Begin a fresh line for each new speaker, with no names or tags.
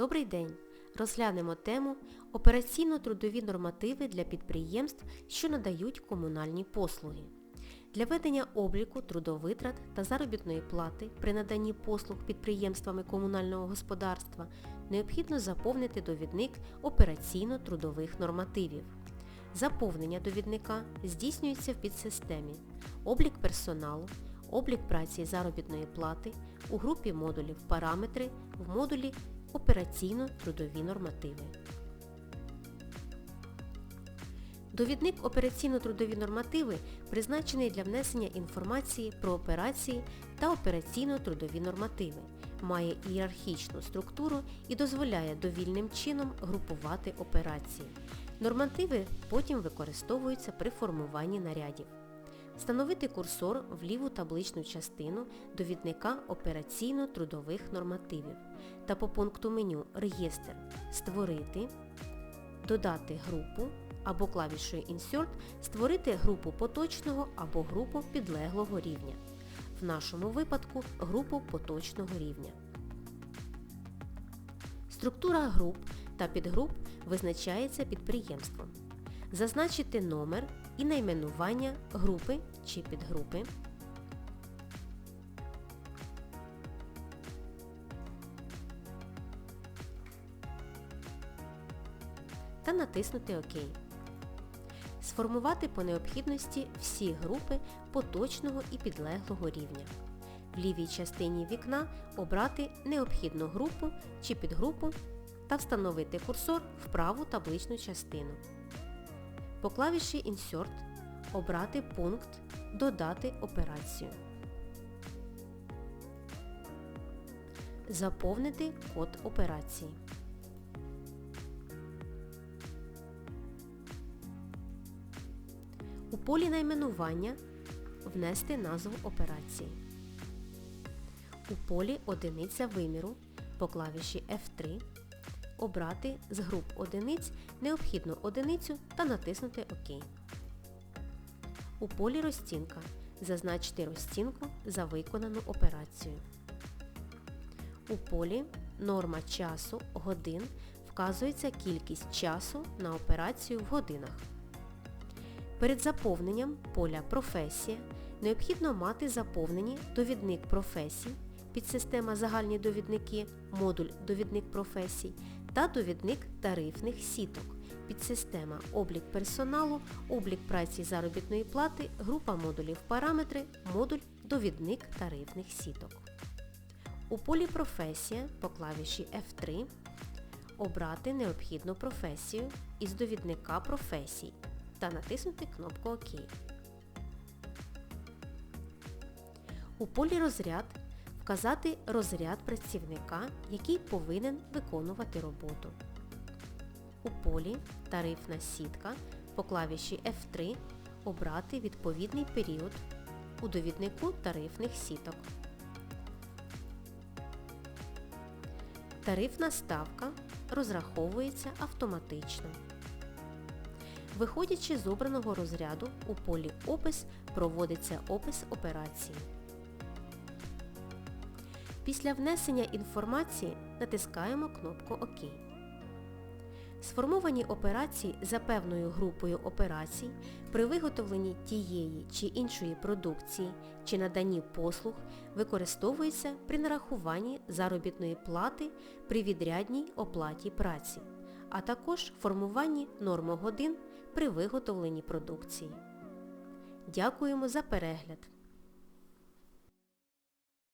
Добрий день! Розглянемо тему Операційно-трудові нормативи для підприємств, що надають комунальні послуги. Для ведення обліку трудовитрат та заробітної плати при наданні послуг підприємствами комунального господарства необхідно заповнити довідник операційно-трудових нормативів. Заповнення довідника здійснюється в підсистемі облік персоналу, облік праці і заробітної плати у групі модулів параметри в модулі Операційно-трудові нормативи. Довідник операційно-трудові нормативи призначений для внесення інформації про операції та операційно-трудові нормативи, має ієрархічну структуру і дозволяє довільним чином групувати операції. Нормативи потім використовуються при формуванні нарядів. Встановити курсор в ліву табличну частину довідника операційно-трудових нормативів та по пункту меню Реєстр Створити, додати групу або клавішою Insert створити групу поточного або групу підлеглого рівня. В нашому випадку групу поточного рівня. Структура груп та підгруп визначається підприємством. Зазначити номер і найменування групи чи підгрупи. Та натиснути ОК. Сформувати по необхідності всі групи поточного і підлеглого рівня. В лівій частині вікна обрати необхідну групу чи підгрупу та встановити курсор в праву табличну частину. По клавіші Insert обрати пункт Додати операцію. Заповнити код операції. У полі найменування внести назву операції. У полі Одиниця виміру по клавіші F3 обрати з груп одиниць необхідну одиницю та натиснути ОК. У полі Розцінка зазначити розцінку за виконану операцію. У полі Норма часу годин вказується кількість часу на операцію в годинах. Перед заповненням поля Професія необхідно мати заповнені довідник професій, підсистема Загальні довідники, модуль Довідник професій та довідник тарифних сіток, підсистема Облік персоналу, облік праці заробітної плати, група модулів параметри, модуль Довідник тарифних сіток. У полі Професія по клавіші F3 обрати необхідну професію із довідника професій та натиснути кнопку ОК. У полі Розряд вказати розряд працівника, який повинен виконувати роботу. У полі Тарифна сітка по клавіші F3 обрати відповідний період у довіднику тарифних сіток. Тарифна ставка розраховується автоматично. Виходячи з обраного розряду, у полі Опис проводиться опис операції. Після внесення інформації натискаємо кнопку ОК. Сформовані операції за певною групою операцій при виготовленні тієї чи іншої продукції чи наданні послуг використовуються при нарахуванні заробітної плати при відрядній оплаті праці, а також формуванні нормогодин при виготовленні продукції. Дякуємо за перегляд!